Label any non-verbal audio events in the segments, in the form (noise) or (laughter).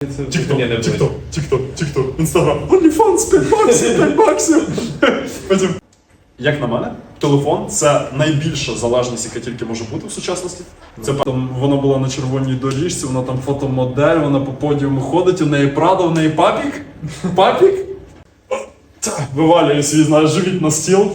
Тікток, тікток, тікток, тікток, інстаграм, OnlyFans, 5 баксів, 5 баксів. Потім, як на мене, телефон це найбільша залежність, яка тільки може бути в сучасності. Це там вона була на червоній доріжці, вона там фотомодель, вона по подіуму ходить, у неї Прада, у неї папік. Папік. Та, Вивалює свій, знаєш, живіт на стіл.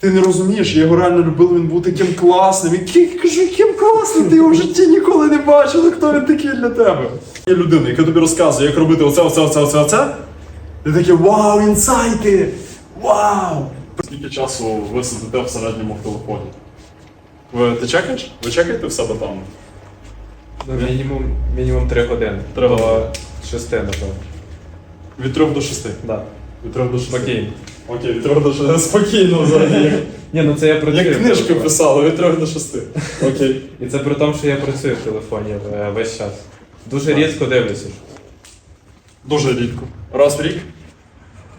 Ти не розумієш, я його реально любив, він був таким класним. Який кажу, яким класним, ти його в житті ніколи не бачив, ну хто він такий для тебе? Є людина, яка тобі розказує, як робити оце, оце, оце, оце, оце. Ти такий вау, інсайти! Вау! Скільки часу ви сидите в середньому в телефоні? Ви ти чекаєш? Ви чекаєте в себе там? Ну, мінімум, мінімум 3 години. Три До години. 6, напевно. Від 3 до 6. Да. Від 3 до 6. Спокійно. Окей, від 3 до 6. (laughs) Спокійно взагалі. Ні, ну це я працюю. Як в книжку телефоні. писали, від 3 до 6. Окей. І це при тому, що я працюю в телефоні е, весь час. Дуже рідко дивлюся. ж. Дуже рідко. Раз в рік,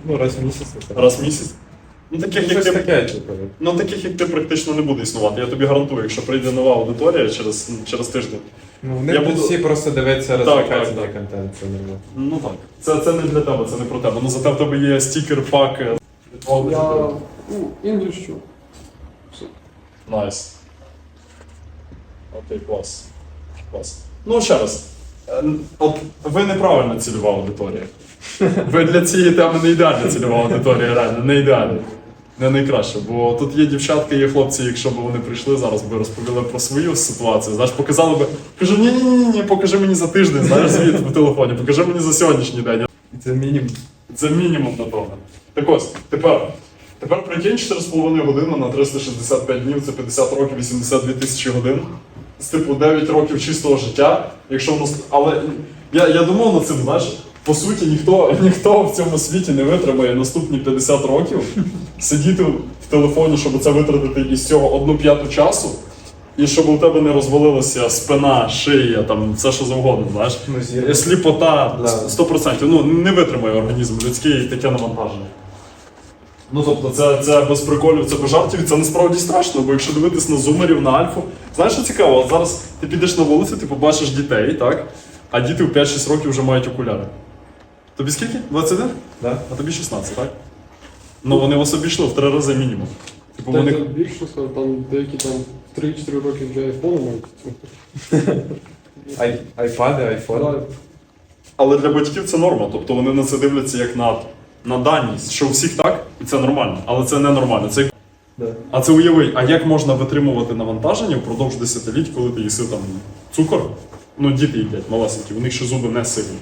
Ну, раз в місяць. напевно. раз в місяць. Ну таких, як Щось ти, таке, типу. ну, таких, як ти практично не буде існувати. Я тобі гарантую, якщо прийде нова аудиторія через, через тиждень. Ну, вони Я будуть буду- всі просто дивитися Так, розвлекательний так, так. контент, це нормально. Ну так. Це, це не для тебе, це не про тебе. Ну зате в тебе є стікер, пак. е, Я аудиторії. ну, English чув. Найс. Окей, клас. Клас. Ну, ще раз. Е, От ви неправильна цільова аудиторія. (laughs) Ви для цієї теми не ідеальна цільова аудиторія, реально, не ідеальна. Не найкраще, бо тут є дівчатки, є хлопці, якщо б вони прийшли зараз би розповіли про свою ситуацію, знаєш, показали би, кажу, ні, ні, ні, ні, покажи мені за тиждень, знаєш, звіт в телефоні, покажи мені за сьогоднішній день. І це мінімум. Це мінімум, напевно. Так ось, тепер. Тепер прикинь 4,5 години на 365 днів, це 50 років, 82 тисячі годин. З типу 9 років чистого життя. Якщо воно. с- Але я, я думав над цим, знаєш, по суті, ніхто, ніхто в цьому світі не витримає наступні 50 років сидіти в телефоні, щоб це витратити із цього одну п'яту часу. І щоб у тебе не розвалилася спина, шия, там все що завгодно, знаєш. Ну, Сліпота 100%. Ну, не витримає організм людський таке навантаження. Ну тобто, це, це без приколів, це без жартів, і це насправді страшно, бо якщо дивитись на зумерів, на альфу, знаєш, що цікаво, от зараз ти підеш на вулицю, ти побачиш дітей, так? А діти в 5-6 років вже мають окуляри. Тобі скільки? 21? Да? А тобі 16, так? Ну вони вас обійшли в три рази мінімум. Типу вони. це більше скажу, там деякі там 3-4 роки вже айфони мають. Ай, айпади, айфони. Але для батьків це норма, тобто вони на це дивляться як на, на даність, що у всіх так, і це нормально, але це не нормально. Це Да. А це уяви, а як можна витримувати навантаження впродовж десятиліть, коли ти їси там цукор? Ну, діти їдять малесенькі, у них ще зуби не сильні.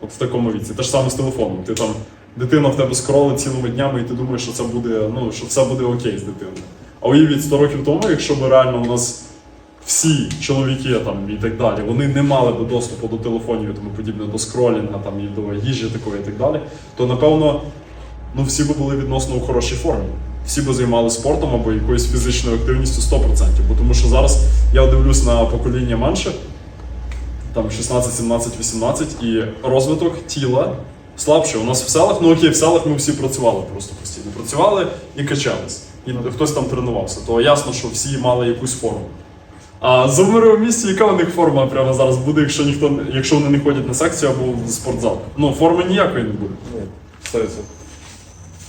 От в такому віці. Те ж саме з телефоном. Ти там, дитина в тебе скролить цілими днями, і ти думаєш, що це буде, ну, що все буде окей з дитиною. А уявіть 100 років тому, якщо б реально у нас всі чоловіки там і так далі, вони не мали би доступу до телефонів і тому подібне, до скролінга там, і до їжі такої і так далі, то напевно ну всі би були відносно у хорошій формі. Всі би займалися спортом або якоюсь фізичною активністю 100%. Бо тому що зараз я дивлюсь на покоління менше, там 16, 17, 18, і розвиток тіла слабший. У нас в селах, ну окей, в селах ми всі працювали просто постійно. Працювали і качались. І хтось там тренувався. То ясно, що всі мали якусь форму. А зумери в місті, яка у них форма прямо зараз буде, якщо ніхто якщо вони не ходять на секцію або в спортзал? Ну, форми ніякої не буде. Ні.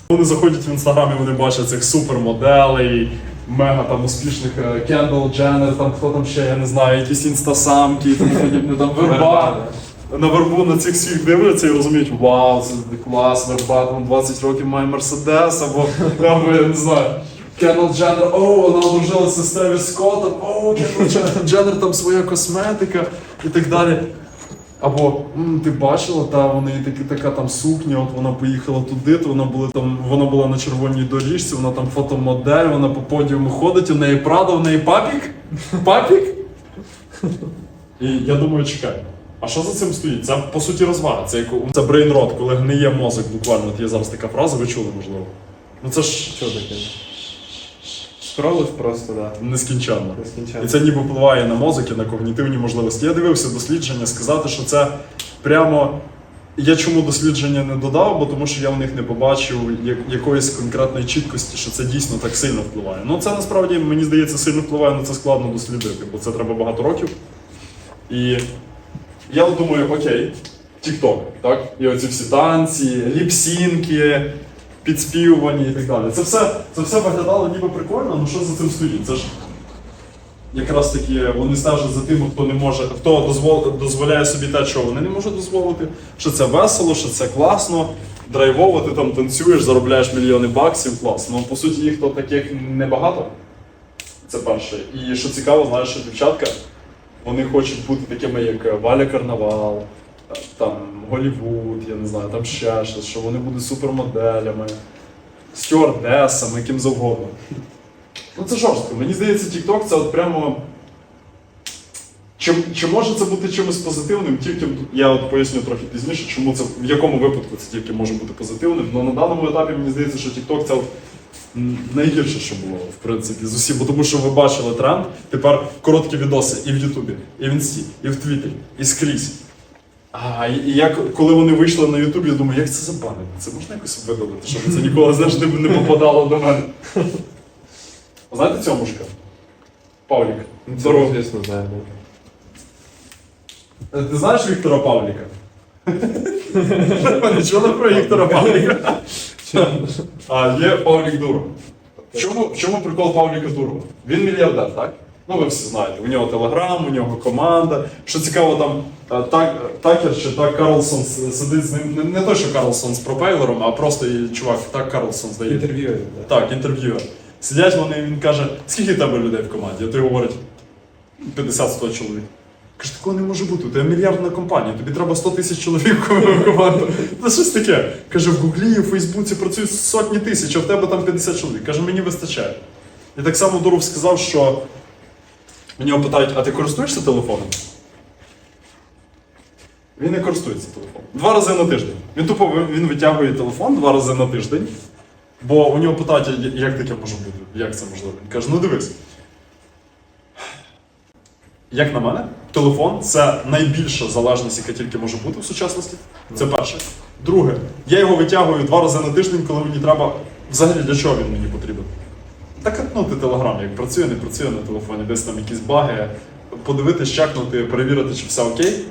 Вони заходять в інстаграмі, вони бачать цих супермоделей, мега там успішних е, Кендall Дженнер, там хто там ще, я не знаю, якісь інстасамки і тому подібне, там верба. На вербу на цих всіх дивляться і розуміють, вау, це клас, верба, там 20 років має Мерседес, або, або я не знаю. Кендall Дженнер, о, вона одружилася з Тревіс Скоттом, о, Кендall Дженнер, (laughs) там своя косметика і так далі. Або «М, ти бачила, та вони такі така там сукня, от вона поїхала туди, то вона була там, вона була на червоній доріжці, вона там фотомодель, вона по подіуму ходить, у неї Прада, у неї папік. Папік? І я думаю, чекай. А що за цим стоїть? Це по суті розвага. Це як у- це брейнрот, коли гниє мозок буквально. От є зараз така фраза, ви чули, можливо. Ну це ж Що таке? Скролиш просто, да. нескінченно. Нескінченно. І це ніби впливає на мозок і на когнітивні можливості. Я дивився дослідження, сказати, що це прямо. Я чому дослідження не додав, бо тому що я в них не побачив якоїсь конкретної чіткості, що це дійсно так сильно впливає. Ну це насправді мені здається сильно впливає, але це складно дослідити, бо це треба багато років. І Я думаю, окей, TikTok, так? І оці всі танці, ліпсінки, підспівування і так далі. Це все, це все виглядало ніби прикольно, ну що за цим стоїть? Це ж якраз таки вони стежать за тим, хто не може, хто дозвол, дозволяє собі те, що вони не можуть дозволити, що це весело, що це класно, драйвово, ти там танцюєш, заробляєш мільйони баксів, класно. Ну, по суті, їх то таких небагато. Це перше. І що цікаво, знаєш, що дівчатка, вони хочуть бути такими, як Валя Карнавал, там Голівуд, я не знаю, там ще щось, що вони будуть супермоделями, стюардесами, ким завгодно. Ну це жорстко. Мені здається, TikTok це от прямо. Чи, чи може це бути чимось позитивним? Тільки я от поясню трохи пізніше, чому це в якому випадку це тільки може бути позитивним. Але на даному етапі мені здається, що TikTok це найгірше, що було, в принципі, з усіх. Бо тому що ви бачили тренд, тепер короткі відоси і в Ютубі, і в Інсті, і в Твіттері, і скрізь. А, і, коли вони вийшли на Ютуб, я думаю, як це забанити? Це можна якось видалити, щоб це ніколи знаєш, не, не попадало до мене. Знаєте цього мужика? Павлік. Ну, Здорово. звісно, знаю. Е, Ти знаєш Віктора Павліка? Ви не чули про Віктора Павліка? А, є Павлік Дуров. В чому, в чому прикол Павліка Дурова? Він мільярдер, так? Ну, ви всі знаєте. У нього телеграм, у нього команда. Що цікаво, там е, так, Такер чи так Карлсон сидить з ним. Не, не той, що Карлсон з пропейлером, а просто чувак, так Карлсон здається. Інтерв'ю. да. Так, інтерв'юер. Сидять вони, і він каже, скільки тебе людей в команді? А той говорить, 50-100 чоловік. Каже, такого не може бути, у тебе мільярдна компанія, тобі треба 100 тисяч чоловік в команду. Це щось таке. Каже, в Гуглі в Фейсбуці працюють сотні тисяч, а в тебе там 50 чоловік. Каже, мені вистачає. І так само Дуров сказав, що у нього питають, а ти користуєшся телефоном? Він не користується телефоном. Два рази на тиждень. Він тупо він витягує телефон два рази на тиждень. Бо у нього питають, як таке може бути? Як це можливо? Він каже, ну дивись. Як на мене, телефон це найбільша залежність, яка тільки може бути в сучасності. Це перше. Друге, я його витягую два рази на тиждень, коли мені треба. Взагалі для чого він мені потрібен? Так ну, ти телеграм, як працює, не працює на телефоні, десь там якісь баги, подивитись, чекнути, перевірити, чи все окей.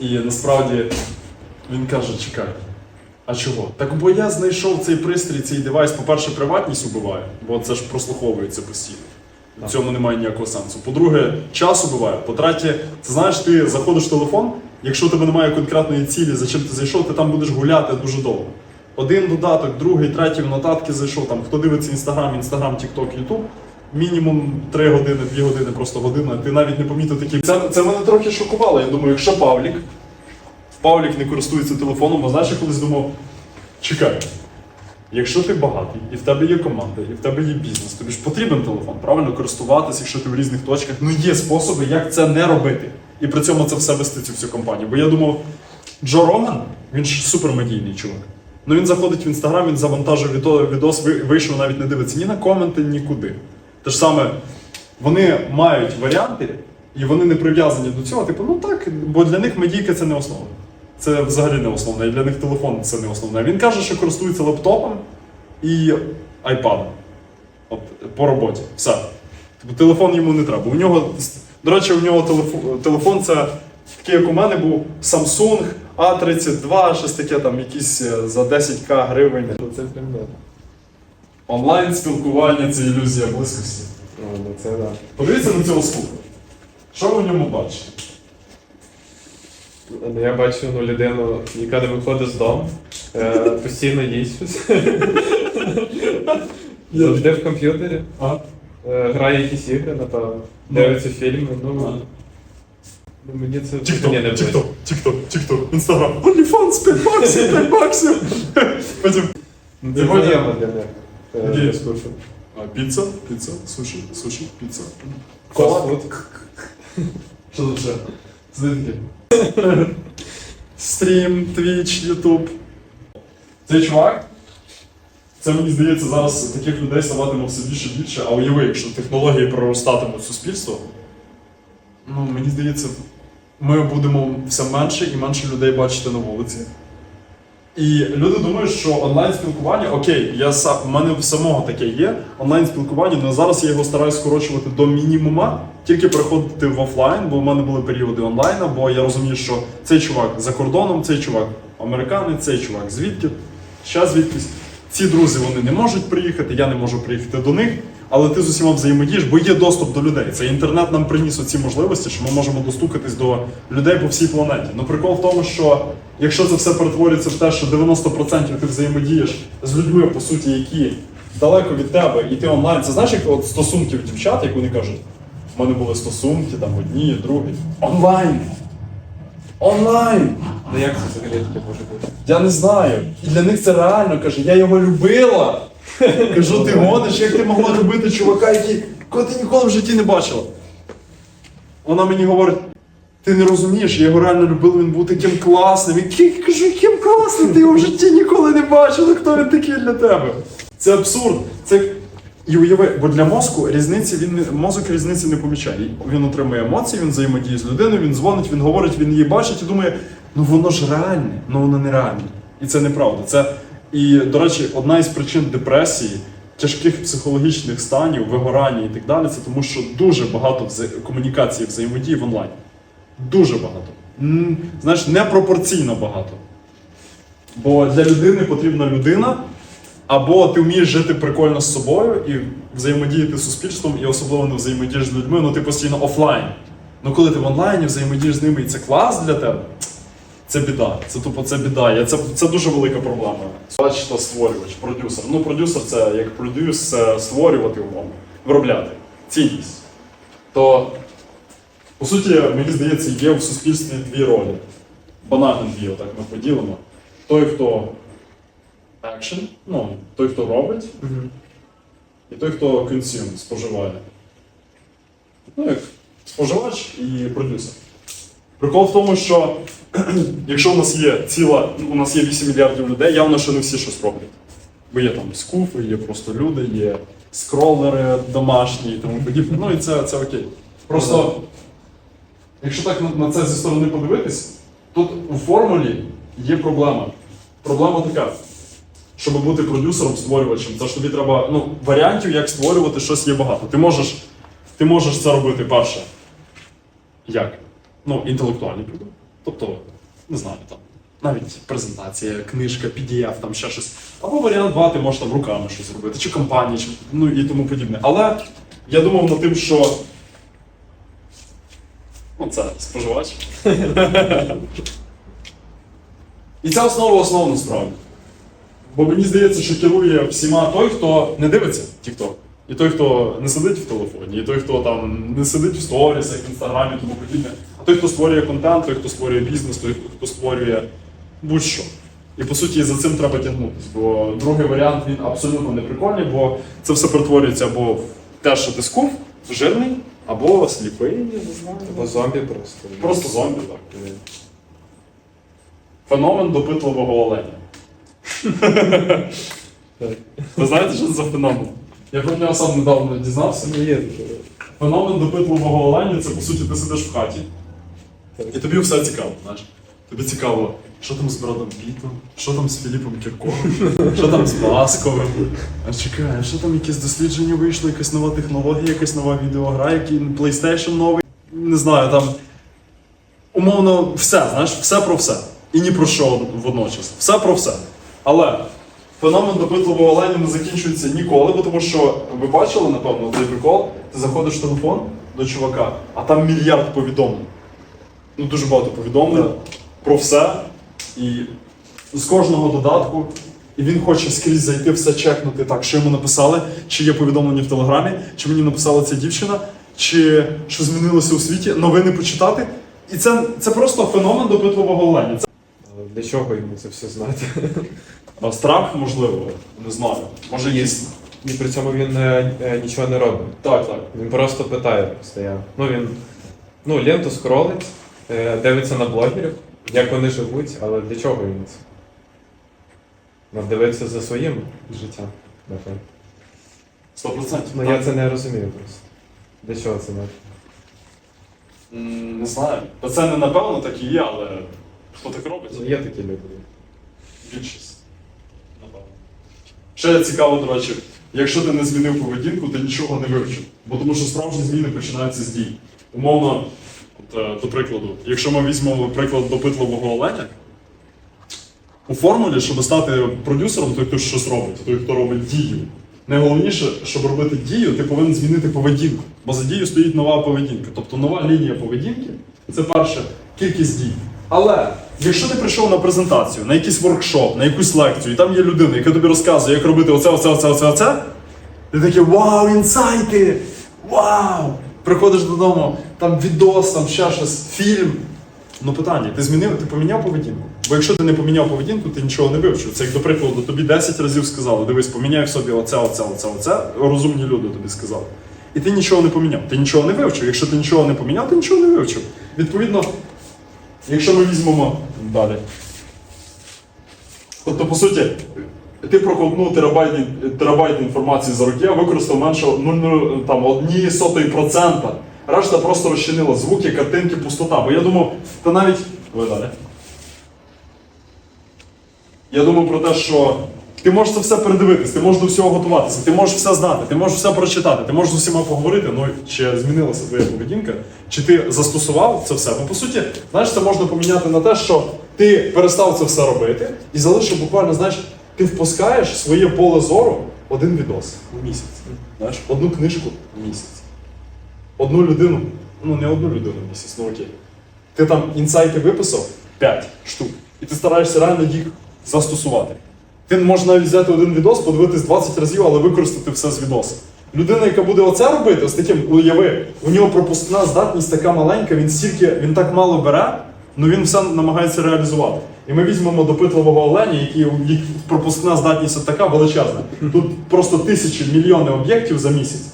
І насправді він каже: чекай, а чого? Так бо я знайшов цей пристрій, цей девайс, по-перше, приватність убиває, бо це ж прослуховується постійно. В цьому немає ніякого сенсу. По-друге, час убиває. По-третє, ти знаєш, ти заходиш в телефон, якщо у тебе немає конкретної цілі, за чим ти зайшов, ти там будеш гуляти дуже довго. Один додаток, другий, третій в нотатки зайшов. Там хто дивиться інстаграм, інстаграм, тікток, ютуб. Мінімум 3 години, 2 години, просто година. Ти навіть не помітив такі. Це, це мене трохи шокувало. Я думаю, якщо Павлік, Павлік не користується телефоном, а знаєш, я колись думав, чекай, якщо ти багатий, і в тебе є команда, і в тебе є бізнес, тобі ж потрібен телефон, правильно користуватися, якщо ти в різних точках. Ну є способи, як це не робити. І при цьому це все вести цю всю компанію. Бо я думав, Джо Роган, він ж супермедійний чувак. Ну він заходить в інстаграм, він завантажив відос, вийшов, навіть не дивиться ні на коменти, нікуди. Те ж саме, вони мають варіанти, і вони не прив'язані до цього. Типу, ну так, бо для них медійка це не основне. Це взагалі не основне, і для них телефон це не основне. Він каже, що користується лептопом і айпадом. От, по роботі. Все. Тобто телефон йому не треба. У нього, до речі, у нього телефон це такий, як у мене був Samsung A32, щось таке там, якісь е, за 10к гривень. Ну, Це прям. Онлайн спілкування це ілюзія близькості. Ну це да. Подивіться на цього скупа. Що ви в ньому бачите? Ну, Я бачу ну, людину, яка не виходить з дому, е, (laughs) постійно їсть щось. Завжди в комп'ютері, А? е, грає якісь ігри, напевно, дивиться фільми. Ну, А. ну мені це Тікток, не Тікток. Тікток, Тікток, Інстаграм. OnlyFans, 5 баксів, (laughs) 5 баксів. Потім. Ну, Це Сьогодні- для них. е. А, піца, піца, суші, суші, піца. Фастфуд. (laughs) Що тут ще? Сидить Стрім, Твіч, Ютуб. Цей чувак. Це мені здається, зараз таких людей ставатиме все більше і більше, а уяви, якщо технології проростатимуть в суспільство, ну мені здається, ми будемо все менше і менше людей бачити на вулиці. І люди думають, що онлайн спілкування, окей, я сам в мене в самого таке є. Онлайн спілкування, але зараз я його стараюсь скорочувати до мінімума, тільки переходити в офлайн, бо в мене були періоди онлайна, бо я розумію, що цей чувак за кордоном, цей чувак американець, цей чувак звідки, ще звідкись. Ці друзі вони не можуть приїхати, я не можу приїхати до них. Але ти з усіма взаємодієш, бо є доступ до людей. Це інтернет нам приніс оці можливості, що ми можемо достукатись до людей по всій планеті. Ну прикол в тому, що якщо це все перетворюється в те, що 90% ти взаємодієш з людьми, по суті, які далеко від тебе, і ти онлайн, це знаєш, як от стосунків дівчат, як вони кажуть, в мене були стосунки, там одні, другі. Онлайн! Онлайн! Ну як це взагалі таке може бути? Я не знаю. І для них це реально каже, я його любила. Кажу, ти гониш, як ти могла любити чувака, який кого ти ніколи в житті не бачила. Вона мені говорить, ти не розумієш, я його реально любила, він був таким класним. Який кажу, яким класним, ти його в житті ніколи не бачила, хто він такий для тебе. Це абсурд. Це... І уяви, бо для мозку різниці він мозок різниці не помічає. Він отримує емоції, він взаємодіє з людиною, він дзвонить, він говорить, він її бачить і думає, ну воно ж реальне, ну воно нереальне. І це неправда. Це і, до речі, одна із причин депресії, тяжких психологічних станів, вигорання і так далі, це тому, що дуже багато вза- комунікації взаємодії в онлайні. Дуже багато. Знаєш, непропорційно багато. Бо для людини потрібна людина, або ти вмієш жити прикольно з собою і взаємодіяти з суспільством, і особливо не взаємодієш з людьми, ну ти постійно офлайн. Ну коли ти в онлайні взаємодієш з ними, і це клас для тебе, це біда. Це тупо це біда. Я- Це, це дуже велика проблема. Бач та створювач, продюсер. Ну, продюсер це як продюс, це створювати умовно, виробляти, цінність. То, по суті, мені здається, є в суспільстві дві ролі. Банально дві, отак ми поділимо. Той, хто action, ну, той, хто робить, і той, хто consume, споживає. Ну, як споживач і продюсер. Прикол в тому, що (clears throat) якщо у нас є ціла, у нас є 8 мільярдів людей, явно, що не всі щось роблять. Бо є там скуфи, є просто люди, є скролери домашні і тому подібне. Ну і це, це окей. Просто, якщо так на, на це зі сторони подивитись, тут у формулі є проблема. Проблема така. Щоб бути продюсером, створювачем, це ж тобі треба. Ну, варіантів, як створювати щось є багато. Ти можеш, ти можеш це робити перше. Як? Ну, інтелектуальний продукт. Тобто, не знаю, там, навіть презентація, книжка, PDF, там ще щось. Або варіант 2, ти можеш там руками щось зробити, чи компанії, чи, ну і тому подібне. Але я думав над тим, що. Ну, це споживач. (laughs) І це основа основ насправді. Бо мені здається, що керує всіма той, хто не дивиться TikTok. І той, хто не сидить в телефоні, і той, хто там не сидить в сторісах, в інстаграмі, тому подібне. Той, хто створює контент, той, хто створює бізнес, той, хто створює будь-що. І по суті за цим треба тягнутися. Бо другий варіант він абсолютно не прикольний, бо це все перетворюється або в те, що ти скуф, жирний, або сліпий, я не знаю. Або зомбі просто. Просто зомбі, так. Феномен допитливого оленя. Ви знаєте, що це за феномен? Я про нього сам недавно дізнався. Є. Феномен допитливого оленя це по суті ти сидиш в хаті. І тобі все цікаво, знаєш. Тобі цікаво, що там з Брадом Пітом, що там з Філіпом Кіркоровим, що там з Басковим. А чекай, що там якісь дослідження вийшло, якась нова технологія, якась нова відеогра, який PlayStation новий. Не знаю, там умовно все, знаєш, все про все. І ні про що водночас. Все про все. Але феномен допитливого оленя не закінчується ніколи, бо тому що ви бачили, напевно, цей прикол, ти заходиш в телефон до чувака, а там мільярд повідомлень. Ну, дуже багато повідомлень про все. І з кожного додатку. І він хоче скрізь зайти, все чекнути так, що йому написали, чи є повідомлення в Телеграмі, чи мені написала ця дівчина, чи що змінилося у світі, новини почитати. І це, це просто феномен допитливого оленя. Це для чого йому це все знати? (laughs) а, страх, можливо, не знаю. Може, є. І при цьому він е, е, нічого не робить. Так, так. Він просто питає постійно. Ну він ну, ленту скролить, дивиться на блогерів, як вони живуть, але для чого він це? Ну, дивитися за своїм життям, напевно. Сто процентів. Ну я це не розумію просто. Для чого це надо? Не знаю. Та це не напевно так і є, але хто так робить? Ну, є такі люди. Більшість. Напевно. Ще цікаво, до речі, якщо ти не змінив поведінку, ти нічого не вивчив. Бо тому що справжні зміни починаються з дій. Умовно, от, е, до прикладу, якщо ми візьмемо приклад допитливого оленя, у формулі, щоб стати продюсером, той, хто щось робить, той, хто робить дію. Найголовніше, щоб робити дію, ти повинен змінити поведінку. Бо за дією стоїть нова поведінка. Тобто нова лінія поведінки це перше кількість дій. Але якщо ти прийшов на презентацію, на якийсь воркшоп, на якусь лекцію, і там є людина, яка тобі розказує, як робити оце, оце, оце, оце, оце, ти такий вау, інсайти! Вау! Приходиш додому, там відос, там ще щось, фільм. Ну питання, ти змінив, ти поміняв поведінку? Бо якщо ти не поміняв поведінку, ти нічого не вивчив. Це як до прикладу, тобі 10 разів сказали, дивись, поміняй в собі оце, оце, оце, оце. Розумні люди тобі сказали. І ти нічого не поміняв. Ти нічого не вивчив. Якщо ти нічого не поміняв, ти нічого не вивчив. Відповідно, якщо ми візьмемо далі. Тобто, по суті, ти проковтнув терабайт, терабайт інформації за роки, а використав менше 0,0, там, одні сотої процента. Решта просто розчинила звуки, картинки, пустота. Бо я думав, та навіть. Ви далі. Я думав про те, що ти можеш це все передивитись, ти можеш до всього готуватися, ти можеш все знати, ти можеш все прочитати, ти можеш з усіма поговорити, ну чи змінилася твоя поведінка, чи ти застосував це все. Бо по суті, знаєш, це можна поміняти на те, що ти перестав це все робити і залишив буквально, знаєш, ти впускаєш своє поле зору один відос в місяць. Знаєш, одну книжку в місяць. Одну людину, ну не одну людину в місяць, ну окей. Ти там інсайти виписав 5 штук, і ти стараєшся реально їх застосувати. Ти можеш навіть взяти один відос, подивитись 20 разів, але використати все з відоса. Людина, яка буде оце робити, з таким уяви, у нього пропускна здатність така маленька, він стільки, він так мало бере, ну він все намагається реалізувати. І ми візьмемо допитливого оленя, який пропускна здатність така величезна. Тут просто тисячі, мільйони об'єктів за місяць.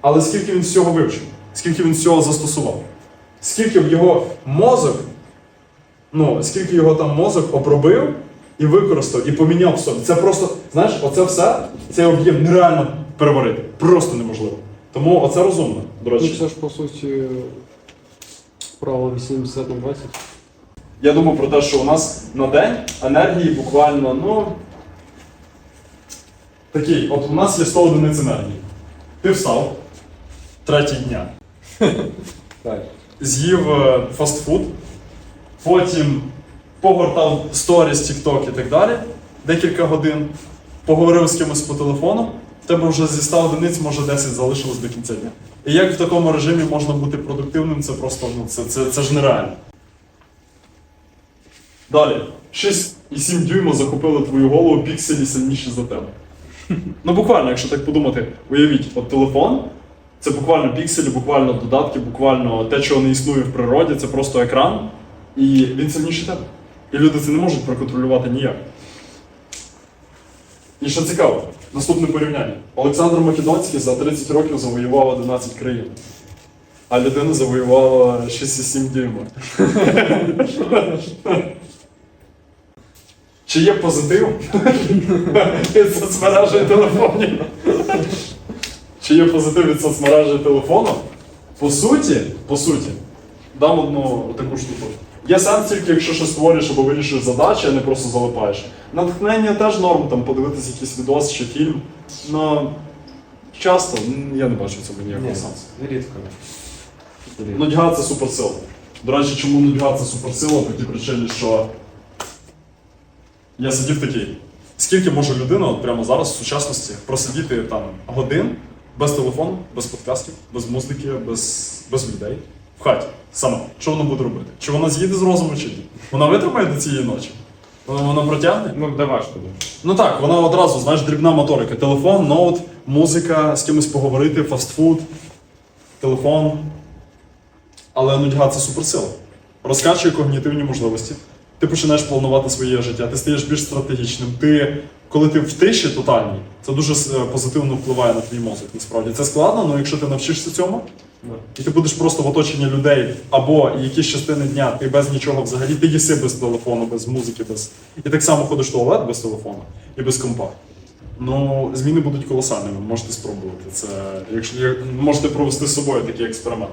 Але скільки він всього вивчив, скільки він всього застосував, скільки в його мозок, ну, скільки його там мозок обробив і використав, і поміняв в собі. Це просто, знаєш, оце все, цей об'єм нереально переварити. Просто неможливо. Тому оце розумно, до Ну, речі. це ж по суті правило 80 на 20. Я думав про те, що у нас на день енергії буквально, ну. Такий, от у нас є 100 одиниць енергії. Ти встав третій дня. (laughs) З'їв е, фастфуд, потім погортав сторіс, TikTok і так далі, декілька годин, поговорив з кимось по телефону, в тебе вже зі 100 одиниць, може 10 залишилось до кінця дня. І як в такому режимі можна бути продуктивним, це просто ну, це, це, це ж нереально. Далі. 6,7 дюйма захопили твою голову пікселі сильніші за тебе. Ну буквально, якщо так подумати, уявіть, от телефон, це буквально пікселі, буквально додатки, буквально те, чого не існує в природі, це просто екран, і він сильніший тебе. І люди це не можуть проконтролювати ніяк. І що цікаво, наступне порівняння. Олександр Македонський за 30 років завоював 11 країн. А людина завоювала 6,7 дюйма. (laughs) Чи є позитив (laughs) від соцмережі і телефонів? Чи є позитив від соцмережі і телефону? По суті, по суті, дам одну таку штуку. Є сенс тільки, якщо щось створюєш або вирішуєш задачі, а не просто залипаєш. Натхнення теж норм, там подивитися якийсь відос чи фільм. Но часто я не бачу в цьому ніякого Ні, сенсу. Рідко. Нудьга це суперсила. До речі, чому нудьга це суперсила? По тій причині, що я сидів такий. Скільки може людина от прямо зараз в сучасності просидіти там годин без телефону, без подкастів, без музики, без, без людей в хаті сама. Що вона буде робити? Чи вона з'їде з розуму чи ні? Вона витримає до цієї ночі? Вона, вона протягне? Ну, де важко. Ну так, вона одразу, знаєш, дрібна моторика. Телефон, ноут, музика, з кимось поговорити, фастфуд, телефон. Але нудьга це суперсила. Розкачує когнітивні можливості. Ти починаєш планувати своє життя, ти стаєш більш стратегічним. Ти, коли ти в тиші тотальній, це дуже е, позитивно впливає на твій мозок. Насправді це складно, але якщо ти навчишся цьому, і ти будеш просто в оточенні людей, або якісь частини дня ти без нічого взагалі, ти їси без телефону, без музики, без. І так само ходиш в туалет без телефону і без компа. Ну, зміни будуть колосальними, можете спробувати. Це, якщо можете провести з собою такий експеримент.